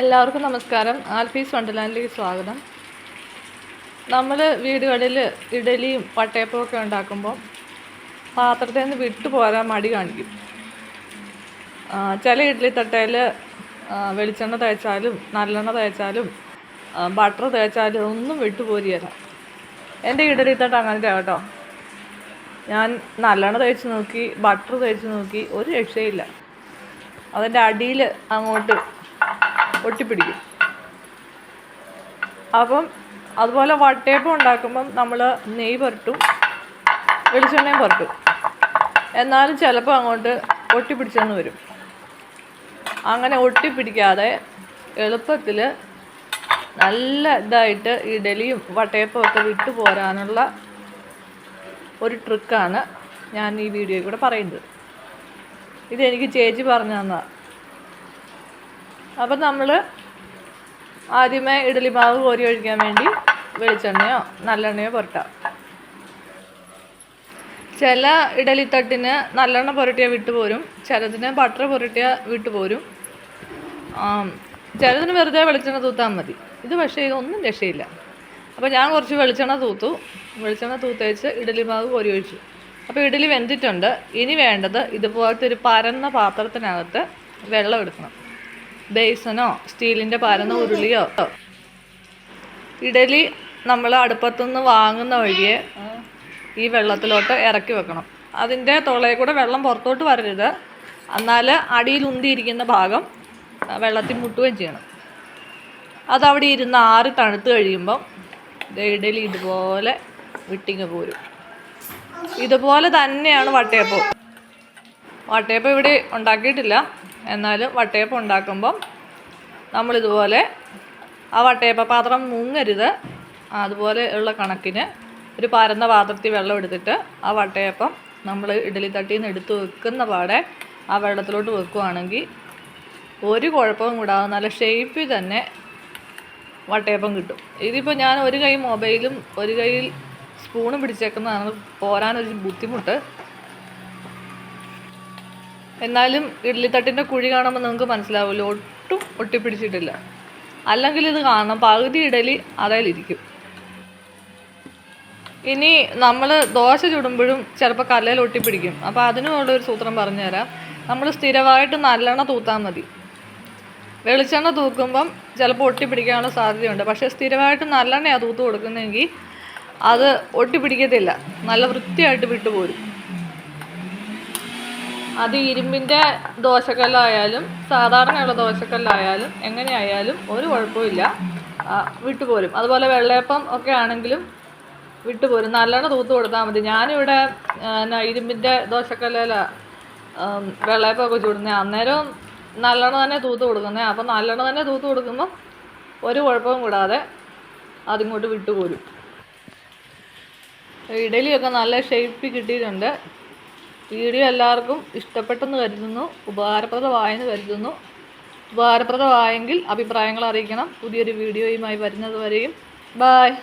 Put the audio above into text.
എല്ലാവർക്കും നമസ്കാരം. ആൽഫീസ് വണ്ടർലാൻഡിലേക്ക് സ്വാഗതം. നമ്മൾ വീടുകളിൽ ഇഡലിയും വട്ടയപ്പവും ഒക്കെ ഉണ്ടാക്കുമ്പോൾ പാത്രത്തിൽ നിന്ന് വിട്ടു പോരാൻ മടി കാണിക്കും. ചില ഇഡ്ഡലി തട്ടയിൽ വെളിച്ചെണ്ണ തേച്ചാലും നല്ലെണ്ണ തേച്ചാലും ബട്ടർ തേച്ചാലും ഒന്നും വിട്ടു തരാം എന്റെ ഇഡലി തട്ട് അങ്ങനത്തെ കേട്ടോ. ഞാൻ നല്ലെണ്ണ തേച്ച് നോക്കി ബട്ടർ തേച്ച് നോക്കി ഒരു രക്ഷയില്ല. അതിന്റെ അടിയിൽ അങ്ങോട്ട് ഒട്ടിപ്പിടിക്കും അപ്പം അതുപോലെ വട്ടയപ്പം ഉണ്ടാക്കുമ്പം നമ്മൾ നെയ്യ് പുരട്ടും വെളിച്ചെണ്ണയും പുരട്ടും. എന്നാലും ചിലപ്പോൾ അങ്ങോട്ട് ഒട്ടിപ്പിടിച്ചെന്ന് വരും. അങ്ങനെ ഒട്ടിപ്പിടിക്കാതെ എളുപ്പത്തിൽ നല്ല ഇതായിട്ട് ഇഡലിയും വട്ടയപ്പം ഒക്കെ വിട്ടു പോരാനുള്ള ഒരു ട്രിക്കാണ് ഞാൻ ഈ വീഡിയോയിൽ കൂടെ പറയുന്നത്. ഇതെനിക്ക് ചേച്ചി പറഞ്ഞു തന്നതാണ് അപ്പം നമ്മൾ ആദ്യമേ ഇഡലി മാവ് കോരി ഒഴിക്കാൻ വേണ്ടി വെളിച്ചെണ്ണയോ നല്ലെണ്ണയോ പുരട്ടാം. ചില ഇഡലിത്തട്ടിന് നല്ലെണ്ണ പുരട്ടിയാൽ വിട്ടുപോരും ചിലതിന് ബട്ടർ പുരട്ടിയാൽ വിട്ടുപോരും പോരും. ചിലതിന് വെറുതെ വെളിച്ചെണ്ണ തൂത്താൽ മതി. ഇത് പക്ഷേ ഇതൊന്നും രക്ഷയില്ല. അപ്പോൾ ഞാൻ കുറച്ച് വെളിച്ചെണ്ണ തൂത്തു. വെളിച്ചെണ്ണ തൂത്തേച്ച് ഇഡലി മാവ് കോരി ഒഴിച്ചു. അപ്പോൾ ഇഡലി വെന്തിട്ടുണ്ട്. ഇനി വേണ്ടത് ഇതുപോലത്തെ ഒരു പരന്ന പാത്രത്തിനകത്ത് വെള്ളം എടുക്കണം. ബേസനോ സ്റ്റീലിന്റെ പരന്ന ഉരുളിയോ. ഇഡലി നമ്മൾ അടുപ്പത്തുനിന്ന് വാങ്ങുന്ന വഴിയെ ഈ വെള്ളത്തിലോട്ട് ഇറക്കി വെക്കണം. അതിന്റെ തുളയിൽ കൂടെ വെള്ളം പുറത്തോട്ട് വരരുത്. എന്നാൽ അടിയിൽ ഉന്തിയിരിക്കുന്ന ഭാഗം വെള്ളത്തിൽ മുട്ടുകയും ചെയ്യണം. അതവിടെ ഇരുന്ന് ആറി തണുത്ത് കഴിയുമ്പം ഇഡലി ഇതുപോലെ വിട്ടിങ്ങ് പോരും. ഇതുപോലെ തന്നെയാണ് വട്ടയപ്പം. വട്ടയപ്പം ഇവിടെ ഉണ്ടാക്കിയിട്ടില്ല. എന്നാലും വട്ടയപ്പം ഉണ്ടാക്കുമ്പം നമ്മളിതുപോലെ ആ വട്ടയപ്പ പാത്രം മുങ്ങരുത്. അതുപോലെ ഉള്ള കണക്കിന് ഒരു പരന്ന പാത്രത്തിൽ വെള്ളം എടുത്തിട്ട് ആ വട്ടയപ്പം നമ്മൾ ഇഡലി തട്ടിയിൽ നിന്ന് എടുത്ത് വെക്കുന്ന പാടെ ആ വെള്ളത്തിലോട്ട് വെക്കുവാണെങ്കിൽ ഒരു കുഴപ്പവും കൂടാതെ നല്ല ഷേപ്പിൽ തന്നെ വട്ടയപ്പം കിട്ടും. ഇതിപ്പോൾ ഞാൻ ഒരു കൈ മൊബൈലും ഒരു കൈയിൽ സ്പൂണും പിടിച്ചേക്കുന്നതാണ്. പോരാനൊരു ബുദ്ധിമുട്ട്. എന്നാലും ഇഡ്ലിത്തട്ടിന്റെ കുഴി കാണുമ്പോൾ നിങ്ങൾക്ക് മനസ്സിലാവില്ല ഒട്ടും ഒട്ടിപ്പിടിച്ചിട്ടില്ല. അല്ലെങ്കിൽ ഇത് കാണണം പകുതി ഇഡലി അതേലിരിക്കും. ഇനി നമ്മൾ ദോശ ചുടുമ്പോഴും ചിലപ്പോൾ കല്ലയിൽ ഒട്ടിപ്പിടിക്കും. അപ്പോൾ അതിനുള്ള ഒരു സൂത്രം പറഞ്ഞുതരാം. നമ്മൾ സ്ഥിരമായിട്ട് നല്ലെണ്ണ തൂത്താൽ മതി. വെളിച്ചെണ്ണ തൂക്കുമ്പം ചിലപ്പോൾ ഒട്ടിപ്പിടിക്കാനുള്ള സാധ്യതയുണ്ട്. പക്ഷേ സ്ഥിരമായിട്ട് നല്ലെണ്ണയാണ് തൂത്ത് കൊടുക്കുന്നതെങ്കിൽ അത് ഒട്ടിപ്പിടിക്കത്തില്ല. നല്ല വൃത്തിയായിട്ട് വിട്ടുപോരും. അത് ഇരുമ്പിന്റെ ദോശക്കല്ലായാലും സാധാരണയുള്ള ദോശക്കല്ലായാലും എങ്ങനെയായാലും ഒരു കുഴപ്പമില്ല വിട്ടുപോരും. അതുപോലെ വെള്ളയപ്പം ഒക്കെ ആണെങ്കിലും വിട്ടുപോരും. നല്ലോണം തൂത്ത് കൊടുത്താൽ മതി. ഞാനിവിടെ ഇരുമ്പിന്റെ വെള്ളയപ്പം വെള്ളയപ്പമൊക്കെ ചൂടുന്നത് അന്നേരം നല്ലോണം തന്നെ തൂത്ത് കൊടുക്കുന്നത് അപ്പം നല്ലോണം തന്നെ തൂത്ത് കൊടുക്കുമ്പം ഒരു കുഴപ്പവും കൂടാതെ അതിങ്ങോട്ട് വിട്ടുപോരും. ഇഡലിയൊക്കെ നല്ല ഷേപ്പിൽ കിട്ടിയിട്ടുണ്ട്. വീഡിയോ എല്ലാവർക്കും ഇഷ്ടപ്പെട്ടെന്ന് കരുതുന്നു ഉപകാരപ്രദമായെന്ന് കരുതുന്നു. ഉപകാരപ്രദമായെങ്കിൽ അഭിപ്രായങ്ങൾ അറിയിക്കണം. പുതിയൊരു വീഡിയോയുമായി വരുന്നത് വരെയും. ബായ്